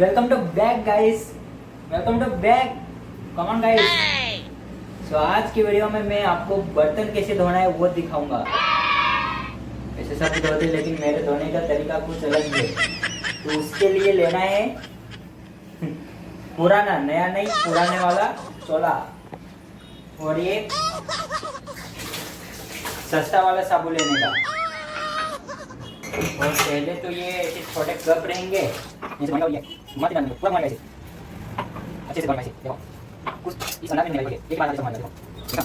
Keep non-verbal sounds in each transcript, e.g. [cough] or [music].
Welcome to back guys welcome to back come on guys so आज की video में मैं आपको बर्तन कैसे धोना है वो दिखाऊँगा। वैसे सब धोते, लेकिन मेरे धोने का तरीका कुछ अलग है। तो उसके लिए लेना है पुराना, नया नहीं, पुराने वाला चोला। और ये सस्ता वाला साबुन लेने का। और पहले तो ये छोटे कप रहेंगे मत डालना पूरा ऐसे अच्छे से देखो। कुछ इस में निकालिए एक बार ऐसे मंगा देखो। ठीक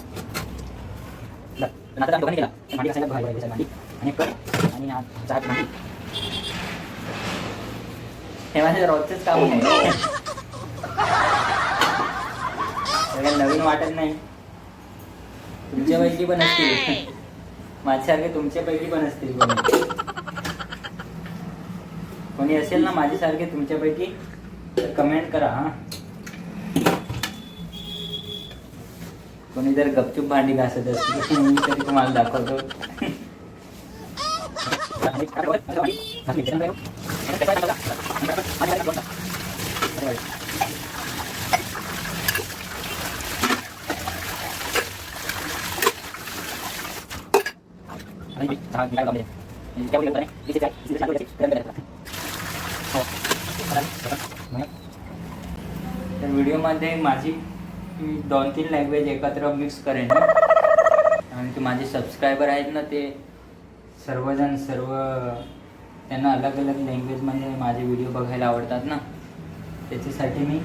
ला नाता दाम दोघांनी केला मांडी आणि कप आणि हा चहाची मांडी हे माझं रोजचंच काम आहे नवीन वाटत नाही तुमच्यापैकी पण असतील। माझ्यासारखे तुमच्यापैकी पण असतील कोणी कोणी असेल ना माझ्यासारखे तुमच्यापैकी तर कमेंट करा हा. कोणी जर गपचूप भांडी घासत असतील तर मी तरी तुम्हाला दाखवतो. तर व्हिडिओमध्ये माझी दोन तीन लँग्वेज एकत्र मिक्स करेन आणि ते माझे सबस्क्रायबर आहेत ना ते सर्वजण सर्व त्यांना अलग अलग लँग्वेजमध्ये माझे व्हिडिओ बघायला आवडतात ना. त्याच्यासाठी मी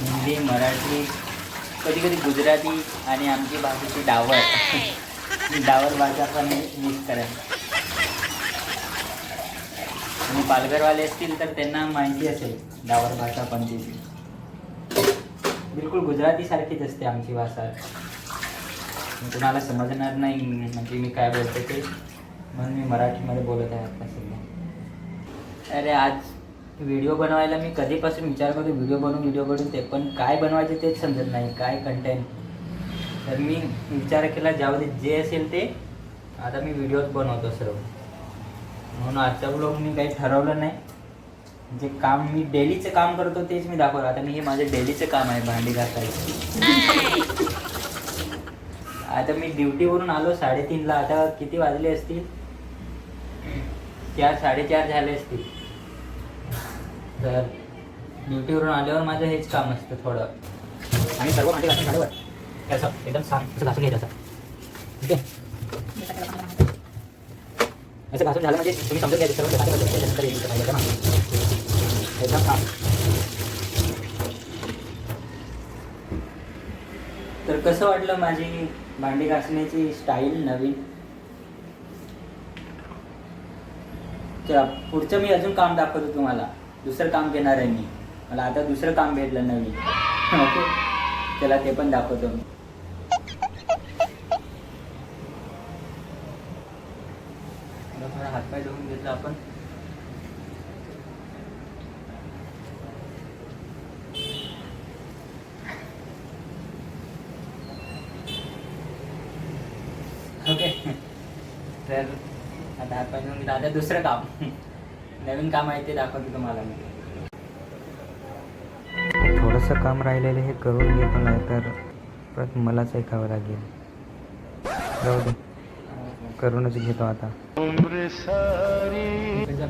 हिंदी मराठी कधी कधी गुजराती आणि आमची भाषेची डावर डावर भाषा पण मिक्स करेन. आणि पालघरवाले असतील तर त्यांना माहिती असेल डावर भाषा पण ती. बिलकुल गुजराती सारखीच असते आमची भाषा. तुम्हाला समजणार नाही म्हणजे मी काय बोलते ते. म्हणून मी मराठीमध्ये बोलत आहे आता सध्या. अरे आज व्हिडिओ बनवायला मी कधीपासून विचार करतो व्हिडिओ बनवून व्हिडिओ बनवून ते पण काय बनवायचे तेच समजत नाही काय कंटेंट तर मी विचार केला ज्यामध्ये जे असेल ते. आता मी व्हिडिओज बनवतो सर्व. म्हणून आजचा ब्लॉग मी काही ठरवलं नाही. जे काम मी डेलीचं काम करतो तेच मी दाखवलं. आता मी हे माझं डेलीचं काम आहे भांडी घासायचं. आता मी ड्युटीवरून आलो साडेतीनला आता किती वाजले असतील? चार साडेचार झाले असतील. तर ड्युटीवरून आल्यावर माझं हेच काम असतं थोडं. आणि सर्व भांडी घासून झाल्यावर. एकदम घासून घ्यायचं असं. ठीक आहे? असं घासून झालं म्हणजे तुम्ही समजून घ्या सर्व घासून घ्यायचं, त्याच्यानंतर हे करायचं ना. एकदम हा तर कसं वाटलं माझी भांडी घासण्याची स्टाईल नवीन? चला पुढचं मी अजून काम दाखवतो तुम्हाला. दुसरं काम घेणार आहे मी. मला आता दुसरं काम भेटलं नवीन. [laughs] ओके चला ते पण दाखवतो मी. काय धुवून घेतला आपण? ओके तर आता हातपाय धुवून आता दुसरं काम. नवीन काम आहे ते दाखवतो तुम्हाला मी. थोडंसं काम राहिलेलं हे करून घेतो नाही तर परत मलाच ऐकावं लागेल. जाऊ दे. करूनच घेतो आता. इकडचं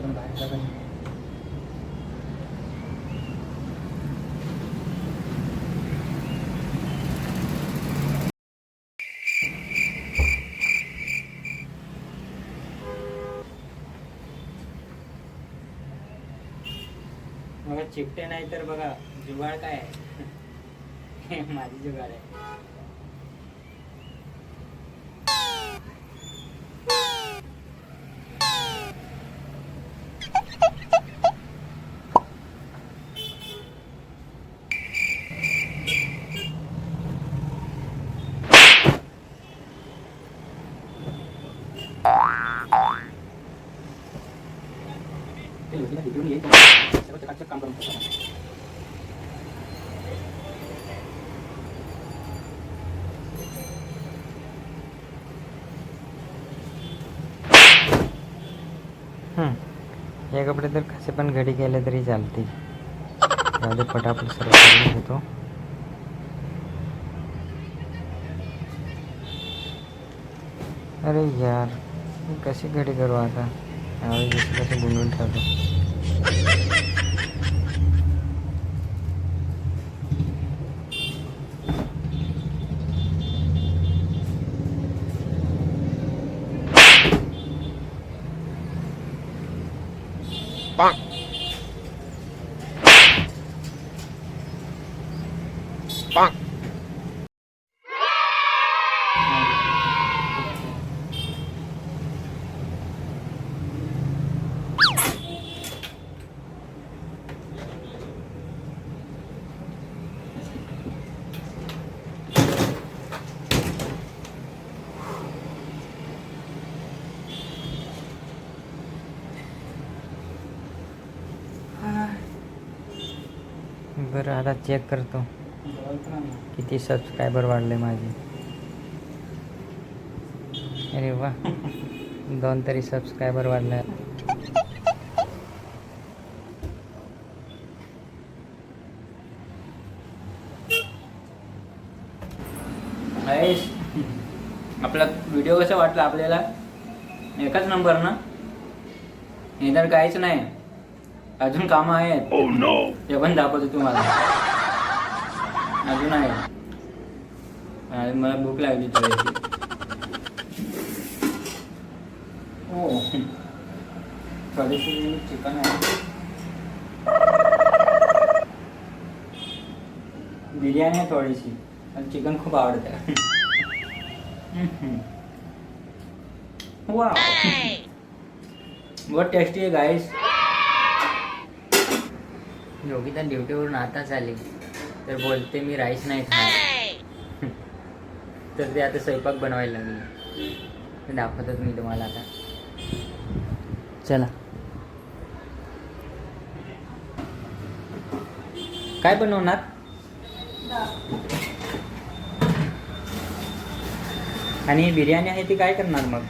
बघा चिपटे नाही तर बघा जुगाड काय आहे? [laughs] माझी जुगाड आहे ते लोकीला तिकडून येईल सर्व चकाचक काम करून टाका. हे कपडे तर कसे पण घडी केले तरी चालते राहू पटापट सर्व करून घेतो. अरे यार कशी घडी करू आता? यावेळी जसे गुंडून ठेवतो बरं आता चेक करतो. किती सबस्क्रायबर वाढले माझे? अरे वा. दोन तरी सबस्क्रायबर वाढले. महेश आपला व्हिडिओ कसा वाटला आपल्याला? एकच नंबर ना? हे तर काहीच नाही. अजून कामं आहेत. ते पण दाखवतो तुम्हाला. अजून आहे आणि मला भूक लागली थोडीशी हो थोडीशी चिकन आहे बिर्याणी आहे थोडीशी मला चिकन खूप आवडतं वा बहुत टेस्टी आहे गाईस योगिता ड्युटीवरून आताच आली तर बोलते मी राईस नाही तर ते आता स्वयंपाक बनवायला लागले. ते दाखवतच मी तुम्हाला आता. चला. काय बनवणार? आणि बिर्याणी आहे ती काय करणार मग?